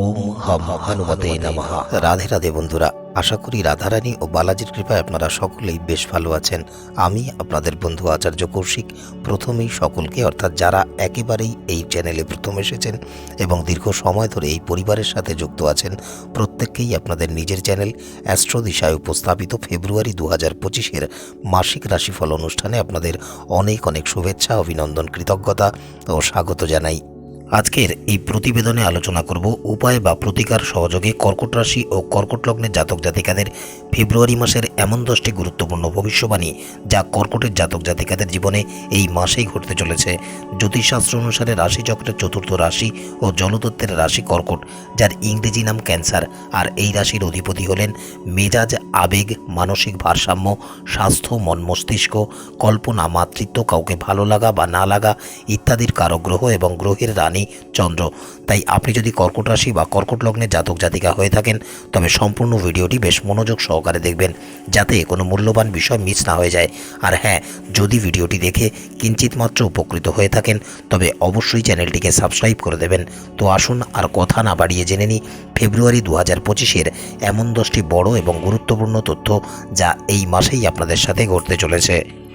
ওম হম হনুমতে নমঃ। রাধে রাধে বন্ধুরা, আশা করি রাধারানী ও বালাজির কৃপায় আপনারা সকলেই বেশ ভালো আছেন। আমি আপনাদের বন্ধু আচার্য কৌশিক। প্রথমেই সকলকে, অর্থাৎ যারা একেবারেই এই চ্যানেলে প্রথম এসেছেন এবং দীর্ঘ সময় ধরে এই পরিবারের সাথে যুক্ত আছেন, প্রত্যেককেই আপনাদের নিজের চ্যানেল অ্যাস্ট্রো দিশায় উপস্থাপিত ফেব্রুয়ারি দু হাজার পঁচিশের মাসিক রাশিফল অনুষ্ঠানে আপনাদের অনেক অনেক শুভেচ্ছা, অভিনন্দন, কৃতজ্ঞতা ও স্বাগত জানাই। আজকের এই প্রতিবেদনে আলোচনা করব উপায় বা প্রতিকার সহযোগে কর্কট রাশি ও কর্কট লগ্নের জাতক জাতিকাদের ফেব্রুয়ারি মাসের এমন দশটি গুরুত্বপূর্ণ ভবিষ্যবাণী যা কর্কটের জাতক জাতিকাদের জীবনে এই মাসেই ঘটতে চলেছে। জ্যোতিষশাস্ত্র অনুসারে রাশিচক্রের চতুর্থ রাশি ও জলতত্ত্বের রাশি কর্কট, যার ইংরেজি নাম ক্যান্সার, আর এই রাশির অধিপতি হলেন মেজাজ, আবেগ, মানসিক ভারসাম্য, স্বাস্থ্য, মন মস্তিষ্ক, কল্পনা, মাতৃত্ব, কাউকে ভালো লাগা বা না লাগা ইত্যাদির কারগ্রহ এবং গ্রহের রানী চন্দ্র। তাই আপনি যদি কর্কট রাশি বা কর্কট লগ্নে জাতক জাতিকা হয়ে থাকেন, তবে সম্পূর্ণ ভিডিওটি বেশ মনোযোগ সহকারে দেখবেন, যাতে কোনো মূল্যবান বিষয় মিস না হয়ে যায়। আর হ্যাঁ যদি ভিডিওটি দেখে কিঞ্চিত মাত্র উপকৃত হয়ে থাকেন, তবে অবশ্যই চ্যানেলটিকে সাবস্ক্রাইব করে দেবেন। তো আসুন আর কথা না বাড়িয়ে জেনে নিই, ফেব্রুয়ারি দু হাজার পঁচিশের এমন দশটি বড় এবং গুরুত্বপূর্ণ তথ্য যা এই মাসেই আপনাদের সাথে ঘটতে চলেছে।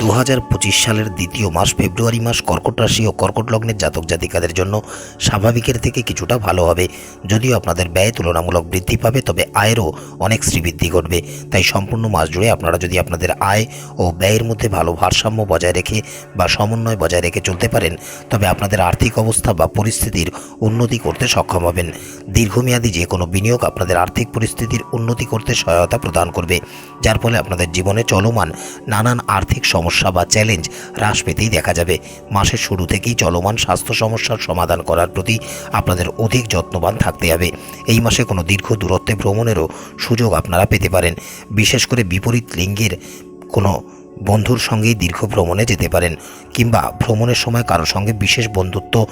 দু হাজার পঁচিশ সালের দ্বিতীয় মাস ফেব্রুয়ারি মাস কর্কট রাশি ও কর্কট লগ্নের জাতক জাতিকাদের জন্য স্বাভাবিকের থেকে কিছুটা ভালো হবে। যদিও আপনাদের ব্যয় তুলনামূলক বৃদ্ধি পাবে, তবে আয়েরও অনেক শ্রীবৃদ্ধি ঘটবে। তাই সম্পূর্ণ মাস জুড়ে আপনারা যদি আপনাদের আয় ও ব্যয়ের মধ্যে ভালো ভারসাম্য বজায় রেখে বা সমন্বয় বজায় রেখে চলতে পারেন, তবে আপনাদের আর্থিক অবস্থা বা পরিস্থিতির উন্নতি করতে সক্ষম হবেন। দীর্ঘমেয়াদী যে কোনো বিনিয়োগ আপনাদের আর্থিক পরিস্থিতির উন্নতি করতে সহায়তা প্রদান করবে, যার ফলে আপনাদের জীবনে চলমান নানান আর্থিক সমস্যা বা চ্যালেঞ্জ হ্রাস পেতেই দেখা যাবে। মাসের শুরু থেকেই চলমান স্বাস্থ্য সমস্যার সমাধান করার প্রতি আপনাদের অধিক যত্নবান থাকতে হবে। এই মাসে কোনো দীর্ঘ দূরত্বে ভ্রমণেরও সুযোগ আপনারা পেতে পারেন। বিশেষ করে বিপরীত লিঙ্গের কোনো বন্ধুর সঙ্গেই দীর্ঘ ভ্রমণে যেতে পারেন কিংবা ভ্রমণের সময় কারোর সঙ্গে বিশেষ বন্ধুত্ব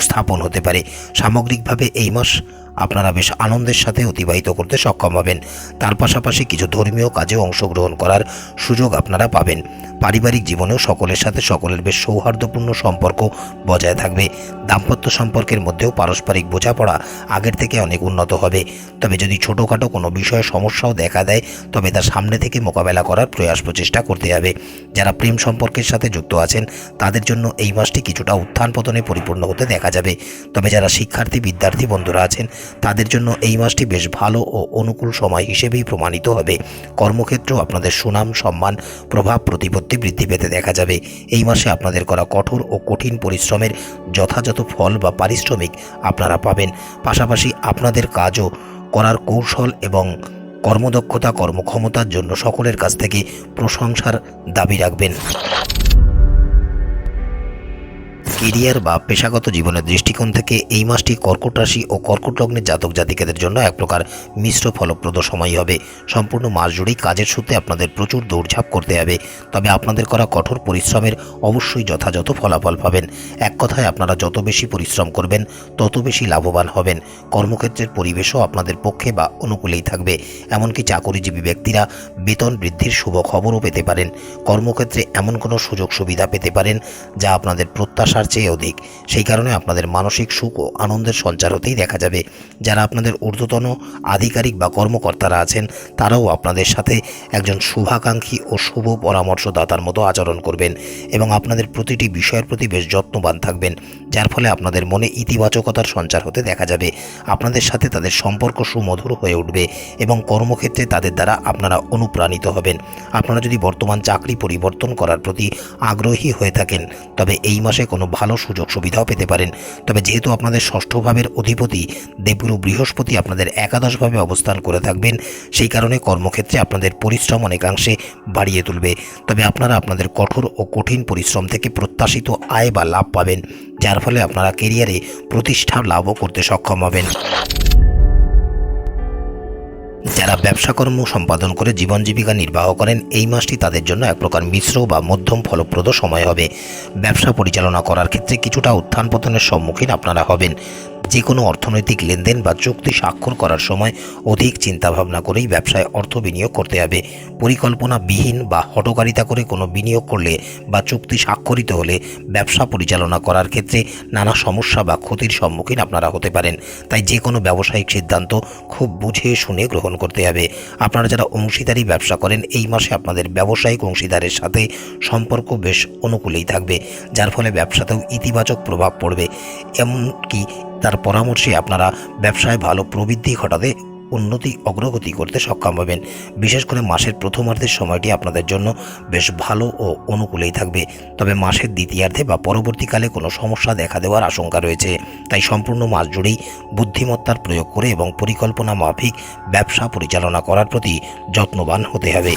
স্থাপন হতে পারে। সামগ্রিকভাবে এই মাস আপনারা বেশ আনন্দের সাথে অতিবাহিত করতে সক্ষম হবেন। তার পাশাপাশি কিছু ধর্মীয় কাজে অংশগ্রহণ করার সুযোগ আপনারা পাবেন। পারিবারিক জীবনেও সকলের সাথে সকলের বেশ সৌহার্দ্যপূর্ণ সম্পর্ক বজায় থাকবে। দাম্পত্য সম্পর্কের মধ্যেও পারস্পরিক বোঝাপড়া আগের থেকে অনেক উন্নত হবে। তবে যদি ছোটোখাটো কোনো বিষয়ে সমস্যাও দেখা দেয়, তবে তার সামনে থেকে মোকাবেলা করার প্রয়াস প্রচেষ্টা করতে হবে। যারা প্রেম সম্পর্কের সাথে যুক্ত আছেন, তাদের জন্য এই মাসটি কিছুটা উত্থান পতনে পরিপূর্ণ হতে দেখা যাবে। তবে যারা শিক্ষার্থী, বিদ্যার্থী বন্ধুরা আছেন তাদের জন্য এই মাসটি বেশ ভালো ও অনুকূল সময় হিসেবেই প্রমাণিত হবে। কর্মক্ষেত্রেও আপনাদের সুনাম, সম্মান, প্রভাব, প্রতিপত্তি বৃদ্ধি পেতে দেখা যাবে। এই মাসে আপনাদের করা কঠোর ও কঠিন পরিশ্রমের যথাযথ ফল বা পারিশ্রমিক আপনারা পাবেন। পাশাপাশি আপনাদের কাজও করার কৌশল এবং কর্মদক্ষতা, কর্মক্ষমতার জন্য সকলের কাছ থেকে প্রশংসার দাবি রাখবেন। কেরিয়ার বা পেশাগত জীবনের দৃষ্টিকোণ থেকে এই মাসটি কর্কট রাশি ও কর্কট লগ্নের জাতক জাতিকাদের জন্য এক প্রকার মিশ্র ফলপ্রদ সময় হবে। সম্পূর্ণ মাস জুড়েই কাজের সূত্রে আপনাদের প্রচুর দৌড়ঝাঁপ করতে হবে। তবে আপনাদের করা কঠোর পরিশ্রমের অবশ্যই যথাযথ ফলাফল পাবেন। এক কথায় আপনারা যত বেশি পরিশ্রম করবেন, তত বেশি লাভবান হবেন। কর্মক্ষেত্রের পরিবেশও আপনাদের পক্ষে বা অনুকূলেই থাকবে। এমনকি চাকরিজীবী ব্যক্তিরা বেতন বৃদ্ধির শুভ খবরও পেতে পারেন। কর্মক্ষেত্রে এমন কোনো সুযোগ সুবিধা পেতে পারেন, যা আপনাদের প্রত্যাশার চেয়ে অধিক। সেই কারণে আপনাদের মানসিক সুখ ও আনন্দের সঞ্চার হতেই দেখা যাবে। যারা আপনাদের ঊর্ধ্বতন আধিকারিক বা কর্মকর্তারা আছেন, তারাও আপনাদের সাথে একজন শুভাকাঙ্ক্ষী ও শুভ পরামর্শদাতার মতো আচরণ করবেন এবং আপনাদের প্রতিটি বিষয়ের প্রতি বেশ যত্নবান থাকবেন, যার ফলে আপনাদের মনে ইতিবাচকতার সঞ্চার হতে দেখা যাবে। আপনাদের সাথে তাদের সম্পর্ক সুমধুর হয়ে উঠবে এবং কর্মক্ষেত্রে তাদের দ্বারা আপনারা অনুপ্রাণিত হবেন। আপনারা যদি বর্তমান চাকরি পরিবর্তন করার প্রতি আগ্রহী হয়ে থাকেন, তবে এই মাসে কোনো ভালো সুযোগ সুবিধাও পেতে পারেন। তবে যেহেতু আপনাদের ষষ্ঠ ভাবের অধিপতি দেবগুরু বৃহস্পতি আপনাদের একাদশভাবে অবস্থান করে থাকবেন, সেই কারণে কর্মক্ষেত্রে আপনাদের পরিশ্রম অনেকাংশে বাড়িয়ে তুলবে। তবে আপনারা আপনাদের কঠোর ও কঠিন পরিশ্রম থেকে প্রত্যাশিত আয় বা লাভ পাবেন, যার ফলে আপনারা কেরিয়ারে প্রতিষ্ঠা লাভও করতে সক্ষম হবেন। যারা ব্যবসাকর্ম সম্পাদন করে জীবন জীবিকা নির্বাহ করেন, এই মাসটি তাদের জন্য এক প্রকার মিশ্র বা মধ্যম ফলপ্রদ সময় হবে। ব্যবসা পরিচালনা করার ক্ষেত্রে কিছুটা উত্থান পতনের সম্মুখীন আপনারা হবেন। যে কোনো অর্থনৈতিক লেনদেন বা চুক্তি স্বাক্ষর করার সময় অধিক চিন্তাভাবনা করেই ব্যবসায় অর্থ বিনিয়োগ করতে হবে। পরিকল্পনাবিহীন বা হটকারিতা করে কোনো বিনিয়োগ করলে বা চুক্তি স্বাক্ষরিত হলে ব্যবসা পরিচালনা করার ক্ষেত্রে নানা সমস্যা বা ক্ষতির সম্মুখীন আপনারা হতে পারেন। তাই যে কোনো ব্যবসায়িক সিদ্ধান্ত খুব বুঝে শুনে গ্রহণ করতে হবে। আপনারা যারা অংশীদারি ব্যবসা করেন, এই মাসে আপনাদের ব্যবসায়িক অংশীদারের সাথে সম্পর্ক বেশ অনুকূলেই থাকবে। যার ফলে ব্যবসাতেও ইতিবাচক প্রভাব পড়বে। এমনকি তার পরামর্শে আপনারা ব্যবসায় ভালো প্রবৃদ্ধি ঘটাতে উন্নতি, অগ্রগতি করতে সক্ষম হবেন। বিশেষ করে মাসের প্রথমার্ধের সময়টি আপনাদের জন্য বেশ ভালো ও অনুকূলেই থাকবে। তবে মাসের দ্বিতীয়ার্ধে বা পরবর্তীকালে কোনো সমস্যা দেখা দেওয়ার আশঙ্কা রয়েছে। তাই সম্পূর্ণ মাস জুড়েই বুদ্ধিমত্তার প্রয়োগ করে এবং পরিকল্পনা মাফিক ব্যবসা পরিচালনা করার প্রতি যত্নবান হতে হবে।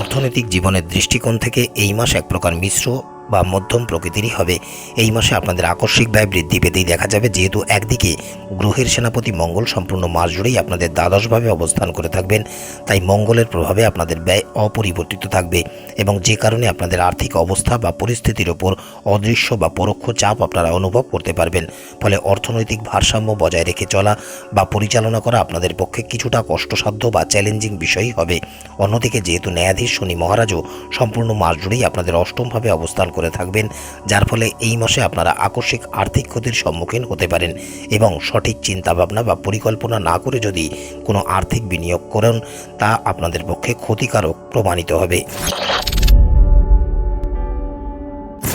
অর্থনৈতিক জীবনের দৃষ্টিকোণ থেকে এই মাস এক প্রকার মিশ্র বা মধ্যম প্রকৃতিরই হবে। এই মাসে আপনাদের আকস্মিক ব্যয় বৃদ্ধি পেতেই দেখা যাবে, যেহেতু একদিকে গ্রহের সেনাপতি মঙ্গল সম্পূর্ণ মাস জুড়েই আপনাদের দ্বাদশভাবে অবস্থান করে থাকবেন, তাই মঙ্গলের প্রভাবে আপনাদের ব্যয় অপরিবর্তিত থাকবে এবং যে কারণে আপনাদের আর্থিক অবস্থা বা পরিস্থিতির ওপর অদৃশ্য বা পরোক্ষ চাপ আপনারা অনুভব করতে পারবেন। ফলে অর্থনৈতিক ভারসাম্য বজায় রেখে চলা বা পরিচালনা করা আপনাদের পক্ষে কিছুটা কষ্টসাধ্য বা চ্যালেঞ্জিং বিষয়ই হবে। অন্যদিকে, যেহেতু ন্যায়াধীশ শনি মহারাজও সম্পূর্ণ মাস জুড়েই আপনাদের অষ্টমভাবে অবস্থান থাকবেন, যার ফলে এই মাসে আপনারা আকস্মিক আর্থিক ক্ষতির সম্মুখীন হতে পারেন এবং সঠিক চিন্তাভাবনা বা পরিকল্পনা না করে যদি কোনো আর্থিক বিনিয়োগ করেন, তা আপনাদের পক্ষে ক্ষতিকারক প্রমাণিত হবে।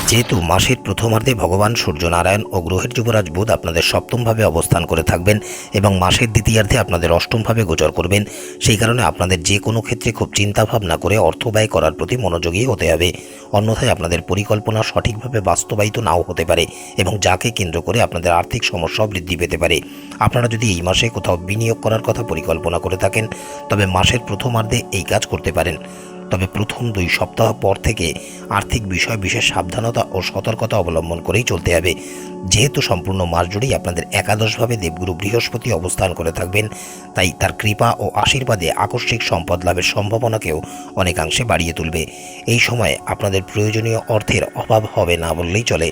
যেহেতু মাসের প্রথমার্ধে ভগবান সূর্যনারায়ণ ও গ্রহের যুবরাজ বুধ আপনাদের সপ্তমভাবে অবস্থান করে থাকবেন এবং মাসের দ্বিতীয়ার্ধে আপনাদের অষ্টমভাবে গোচর করবেন, সেই কারণে আপনাদের যে কোনো ক্ষেত্রে খুব চিন্তাভাবনা করে অর্থ ব্যয় করার প্রতি মনোযোগী হতে হবে। অন্যথায় আপনাদের পরিকল্পনা সঠিকভাবে বাস্তবায়িত নাও হতে পারে এবং যাকে কেন্দ্র করে আপনাদের আর্থিক সমস্যাও বৃদ্ধি পেতে পারে। আপনারা যদি এই মাসে কোথাও বিনিয়োগ করার কথা পরিকল্পনা করে থাকেন, তবে মাসের প্রথমার্ধে এই কাজ করতে পারেন। তবে প্রথম দুই সপ্তাহ পর থেকে আর্থিক বিষয় বিশেষ সাবধানতা ও সতর্কতা অবলম্বন করেই চলতে হবে। যেহেতু সম্পূর্ণ মাস জুড়েই আপনাদের একাদশভাবে দেবগুরু বৃহস্পতি অবস্থান করে থাকবেন, তাই তার কৃপা ও আশীর্বাদে আকস্মিক সম্পদ লাভের সম্ভাবনাকেও অনেকাংশে বাড়িয়ে তুলবে। এই সময় আপনাদের প্রয়োজনীয় অর্থের অভাব হবে না বললেই চলে।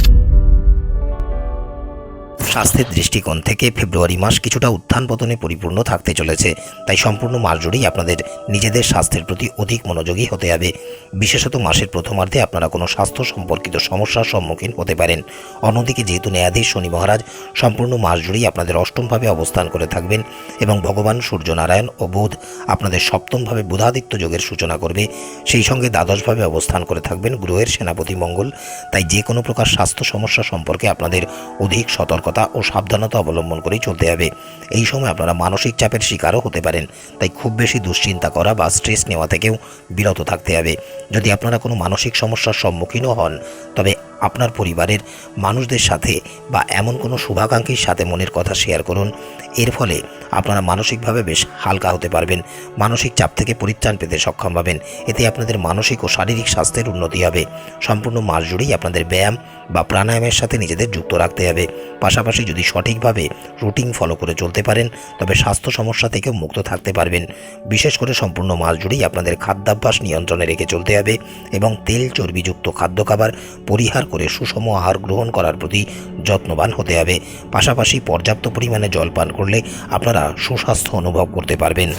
স্বাস্থ্যের দৃষ্টিকোণ থেকে ফেব্রুয়ারি মাস কিছুটা উত্থান পতনে পরিপূর্ণ থাকতে চলেছে। তাই সম্পূর্ণ মাস জুড়েই আপনাদের নিজেদের স্বাস্থ্যের প্রতি অধিক মনোযোগী হতে হবে। বিশেষত মাসের প্রথমার্ধে আপনারা কোনো স্বাস্থ্য সম্পর্কিত সমস্যার সম্মুখীন হতে পারেন। অন্যদিকে যেহেতু ন্যায়াধীশ শনি মহারাজ সম্পূর্ণ মাস জুড়েই আপনাদের অষ্টমভাবে অবস্থান করে থাকবেন এবং ভগবান সূর্যনারায়ণ ও বুধ আপনাদের সপ্তমভাবে বুধাদিত্য যোগের সূচনা করবে, সেই সঙ্গে দ্বাদশভাবে অবস্থান করে থাকবেন গ্রহের সেনাপতি মঙ্গল। তাই যে কোনো প্রকার স্বাস্থ্য সমস্যা সম্পর্কে আপনাদের অধিক সতর্কতা ও সাবধানতা অবলম্বন করেই চলতে হবে। এই সময় আপনারা মানসিক চাপের শিকারও হতে পারেন, তাই খুব বেশি দুশ্চিন্তা করা বা স্ট্রেস নেওয়া থেকেও বিরত থাকতে হবে। যদি আপনারা কোনো মানসিক সমস্যার সম্মুখীনও হন, তবে আপনার পরিবারের মানুষদের সাথে বা এমন কোনো শুভাকাঙ্ক্ষীর সাথে মনের কথা শেয়ার করুন। এর ফলে আপনারা মানসিকভাবে বেশ হালকা হতে পারবেন। মানসিক চাপ থেকে পরিত্রাণ পেতে সক্ষম হবেন। এতে আপনাদের মানসিক ও শারীরিক স্বাস্থ্যের উন্নতি হবে। সম্পূর্ণ মাস জুড়েই আপনাদের ব্যায়াম বা প্রাণায়ামের সাথে নিজেদের যুক্ত রাখতে হবে। পাশাপাশি যদি সঠিকভাবে রুটিন ফলো করে চলতে পারেন, তবে স্বাস্থ্য সমস্যা থেকেও মুক্ত থাকতে পারবেন। বিশেষ করে সম্পূর্ণ মাস জুড়েই আপনাদের খাদ্যাভ্যাস নিয়ন্ত্রণে রেখে চলতে হবে এবং তেল চর্বিযুক্ত খাদ্য খাবার পরিহার করে সুষম আহার গ্রহণ করার প্রতি যত্নবান হতে হবে। পাশাপাশি পর্যাপ্ত পরিমাণে জল পান করলে আপনারা সুস্বাস্থ্য অনুভব করতে পারবেন।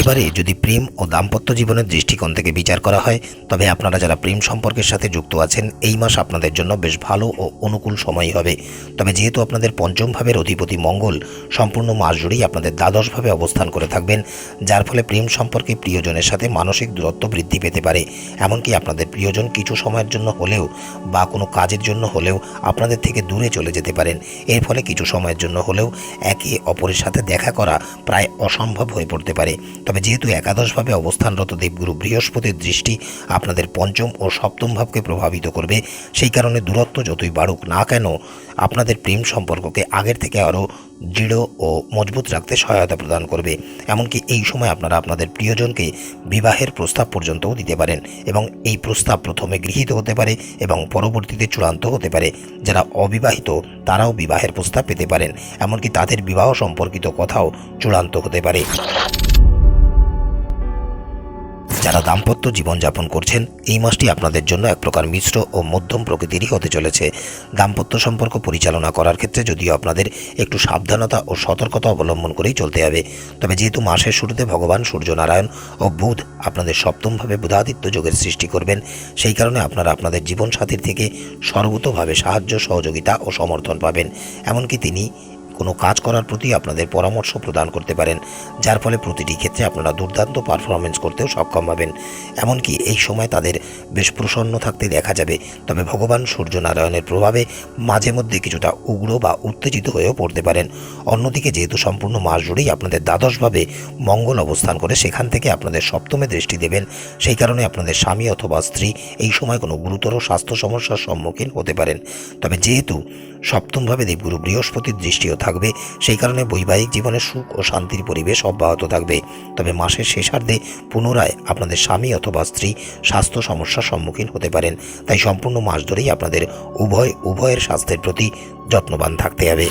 এবারে যদি প্রেম ও দাম্পত্য জীবনের দৃষ্টিকোণ থেকে বিচার করা হয়, তবে আপনারা যারা প্রেম সম্পর্কের সাথে যুক্ত আছেন, এই মাস আপনাদের জন্য বেশ ভালো ও অনুকূল সময় হবে। তবে যেহেতু আপনাদের পঞ্চম ভাবের অধিপতি মঙ্গল, সম্পূর্ণ মাস জুড়েই আপনাদের দ্বাদশভাবে অবস্থান করে থাকবেন, যার ফলে প্রেম সম্পর্কে প্রিয়জনের সাথে মানসিক দূরত্ব বৃদ্ধি পেতে পারে। এমনকি আপনাদের প্রিয়জন কিছু সময়ের জন্য হলেও বা কোনো কাজের জন্য হলেও আপনাদের থেকে দূরে চলে যেতে পারেন। এর ফলে কিছু সময়ের জন্য হলেও একে অপরের সাথে দেখা করা প্রায় অসম্ভব হয়ে পড়তে পারে। তবে যেহেতু একাদশভাবে অবস্থানরত দেবগুরু বৃহস্পতির দৃষ্টি আপনাদের পঞ্চম ও সপ্তম ভাবকে প্রভাবিত করবে, সেই কারণে দূরত্ব যতই বাড়ুক না কেন, আপনাদের প্রেম সম্পর্ককে আগের থেকে আরও দৃঢ় ও মজবুত রাখতে সহায়তা প্রদান করবে। এমনকি এই সময় আপনারা আপনাদের প্রিয়জনকে বিবাহের প্রস্তাব পর্যন্তও দিতে পারেন এবং এই প্রস্তাব প্রথমে গৃহীত হতে পারে এবং পরবর্তীতে চূড়ান্ত হতে পারে। যারা অবিবাহিত, তারাও বিবাহের প্রস্তাব পেতে পারেন, এমনকি তাদের বিবাহ সম্পর্কিত কথাও চূড়ান্ত হতে পারে। যারা দাম্পত্য জীবনযাপন করছেন, এই মাসটি আপনাদের জন্য এক প্রকার মিশ্র ও মধ্যম প্রকৃতিরই হতে চলেছে। দাম্পত্য সম্পর্ক পরিচালনা করার ক্ষেত্রে যদিও আপনাদের একটু সাবধানতা ও সতর্কতা অবলম্বন করেই চলতে হবে, তবে যেহেতু মাসের শুরুতে ভগবান সূর্যনারায়ণ ও বুধ আপনাদের সপ্তমভাবে বুধাদিত্য যোগের সৃষ্টি করবেন, সেই কারণে আপনারা আপনাদের জীবনসাথীর থেকে সর্বতোভাবে সাহায্য, সহযোগিতা ও সমর্থন পাবেন। এমনকি তিনি কোনো কাজ করার প্রতি আপনাদের পরামর্শ প্রদান করতে পারেন, যার ফলে প্রতিটি ক্ষেত্রে আপনারা দুর্দান্ত পারফরমেন্স করতেও সক্ষম হবেন। এমনকি এই সময় তাদের বেশ প্রসন্ন থাকতে দেখা যাবে। তবে ভগবান সূর্যনারায়ণের প্রভাবে মাঝে মধ্যে কিছুটা উগ্র বা উত্তেজিত হয়েও পড়তে পারেন। অন্যদিকে যেহেতু সম্পূর্ণ মাস জুড়েই আপনাদের দ্বাদশভাবে মঙ্গল অবস্থান করে সেখান থেকে আপনাদের সপ্তমে দৃষ্টি দেবেন, সেই কারণে আপনাদের স্বামী অথবা স্ত্রী এই সময় কোনো গুরুতর স্বাস্থ্য সমস্যার সম্মুখীন হতে পারেন। তবে যেহেতু সপ্তমভাবে দেবগুরু বৃহস্পতির দৃষ্টিও থাকবে। সেই কারণে বৈবাহিক জীবনে সুখ ও শান্তির পরিবেশ অব্যাহত থাকবে। তবে মাসের শেষার্ধে পুনরায় আপনাদের স্বামী অথবা স্ত্রী স্বাস্থ্য সমস্যার সম্মুখীন হতে পারেন। তাই সম্পূর্ণ মাস ধরেই আপনাদের উভয়, উভয়ের স্বাস্থ্যের প্রতি যত্নবান থাকতে হবে।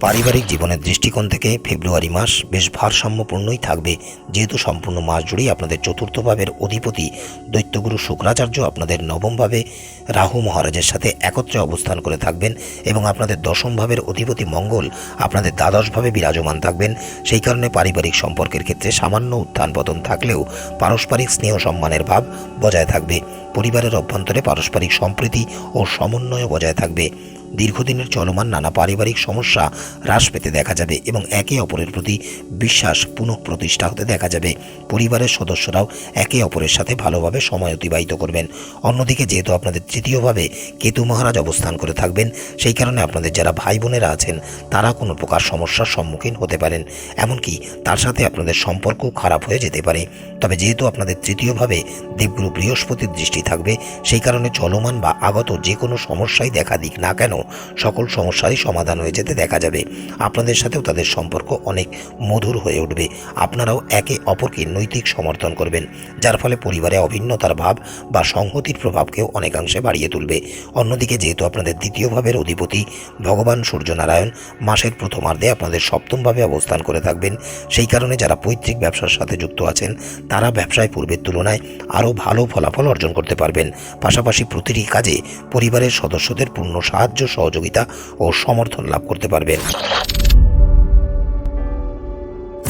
পারিবারিক জীবনের দৃষ্টিকোণ থেকে ফেব্রুয়ারি মাস বেশ ভারসাম্যপূর্ণই থাকবে। যেহেতু সম্পূর্ণ মাস জুড়েই আপনাদের চতুর্থ ভাবের অধিপতি দৈত্যগুরু শুক্রাচার্য আপনাদের নবমভাবে রাহু মহারাজের সাথে একত্রে অবস্থান করে থাকবেন এবং আপনাদের দশম ভাবের অধিপতি মঙ্গল আপনাদের দ্বাদশভাবে বিরাজমান থাকবেন। সেই কারণে পারিবারিক সম্পর্কের ক্ষেত্রে সামান্য উত্থান পতন থাকলেও পারস্পরিক স্নেহ সম্মানের ভাব বজায় থাকবে। পরিবারের অভ্যন্তরে পারস্পরিক সম্প্রীতি ও সমন্বয় বজায় থাকবে। দীর্ঘদিনের চলমান নানা পারিবারিক সমস্যা হ্রাস পেতে দেখা যাবে এবং একে অপরের প্রতি বিশ্বাস পুনঃ প্রতিষ্ঠা হতে দেখা যাবে। পরিবারের সদস্যরাও একে অপরের সাথে ভালোভাবে সময় অতিবাহিত করবেন। অন্যদিকে, যেহেতু আপনাদের তৃতীয়ভাবে কেতু মহারাজ অবস্থান করে থাকবেন, সেই কারণে আপনাদের যারা ভাই বোনেরা আছেন, তারা কোনো প্রকার সমস্যার সম্মুখীন হতে পারেন। এমনকি তার সাথে আপনাদের সম্পর্ক খারাপ হয়ে যেতে পারে। তবে যেহেতু আপনাদের তৃতীয়ভাবে দেবগুরু বৃহস্পতির দৃষ্টি থাকবে, সেই কারণে চলমান বা আগত যে কোনো সমস্যাই দেখা দিক না কেন সকল সমস্যারই সমাধান হয়ে যেতে দেখা যাবে। আপনাদের সাথেও তাদের সম্পর্ক অনেক মধুর হয়ে উঠবে। আপনারাও একে অপরকে নৈতিক সমর্থন করবেন, যার ফলে পরিবারে অভিন্নতার ভাব বা সংহতির প্রভাবকেও অনেকাংশে বাড়িয়ে তুলবে। অন্যদিকে যেহেতু আপনাদের দ্বিতীয় ভাবের অধিপতি ভগবান সূর্যনারায়ণ মাসের প্রথমার্ধে আপনাদের সপ্তমভাবে অবস্থান করে থাকবেন, সেই কারণে যারা পৈতৃক ব্যবসার সাথে যুক্ত আছেন, তারা ব্যবসায় পূর্বের তুলনায় আরও ভালো ফলাফল অর্জন করতে পারবেন। পাশাপাশি প্রতিটি কাজে পরিবারের সদস্যদের পূর্ণ সাহায্য সহযোগিতা ও সমর্থন লাভ করতে পারবেন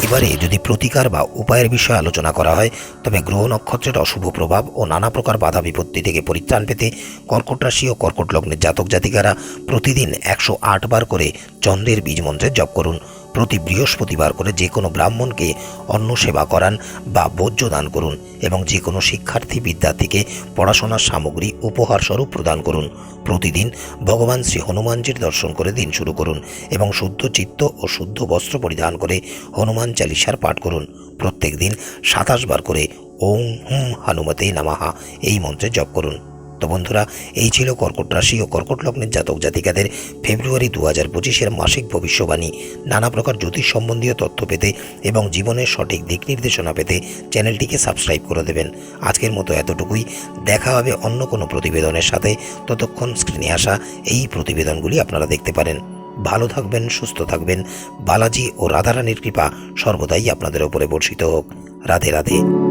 এবারে যদি প্রতিকার বা উপায়ের বিষয়ে আলোচনা করা হয়, তবে গ্রহ নক্ষত্রের অশুভ প্রভাব ও নানা প্রকার বাধা বিপত্তি থেকে পরিত্রাণ পেতে কর্কট রাশি ও কর্কট লগ্নের জাতক জাতিকারা প্রতিদিন একশো আট বার করে চন্দ্রের বীজ মন্ত্রের জপ করুন। প্রতি বৃহস্পতিবার করে যে কোনো ব্রাহ্মণকে অন্ন সেবা করান বা ভোজ্য দান করুন এবং যে কোনো শিক্ষার্থী বিদ্যার্থীকে পড়াশোনার সামগ্রী উপহার স্বরূপ প্রদান করুন। প্রতিদিন ভগবান শ্রী হনুমানজির দর্শন করে দিন শুরু করুন এবং শুদ্ধ চিত্ত ও শুদ্ধ বস্ত্র পরিধান করে হনুমান চালিসার পাঠ করুন। প্রত্যেক দিন সাতাশ বার করে ওং হুম হানুমতে নামাহা এই মন্ত্রে জপ করুন। তো বন্ধুরা, এই ছিল কর্কট রাশি ও কর্কট লগ্নের জাতক জাতিকাদের ফেব্রুয়ারি দু হাজার পঁচিশের মাসিক ভবিষ্যবাণী। নানা প্রকার জ্যোতিষ সম্বন্ধীয় তথ্য পেতে এবং জীবনের সঠিক দিক নির্দেশনা পেতে চ্যানেলটিকে সাবস্ক্রাইব করে দেবেন। আজকের মতো এতটুকুই। দেখা হবে অন্য কোনো প্রতিবেদনের সাথে। ততক্ষণ স্ক্রিনে আসা এই প্রতিবেদনগুলি আপনারা দেখতে পারেন। ভালো থাকবেন, সুস্থ থাকবেন। বালাজি ও রাধারানীর কৃপা সর্বদাই আপনাদের ওপরে বর্ষিত হোক। রাধে রাধে।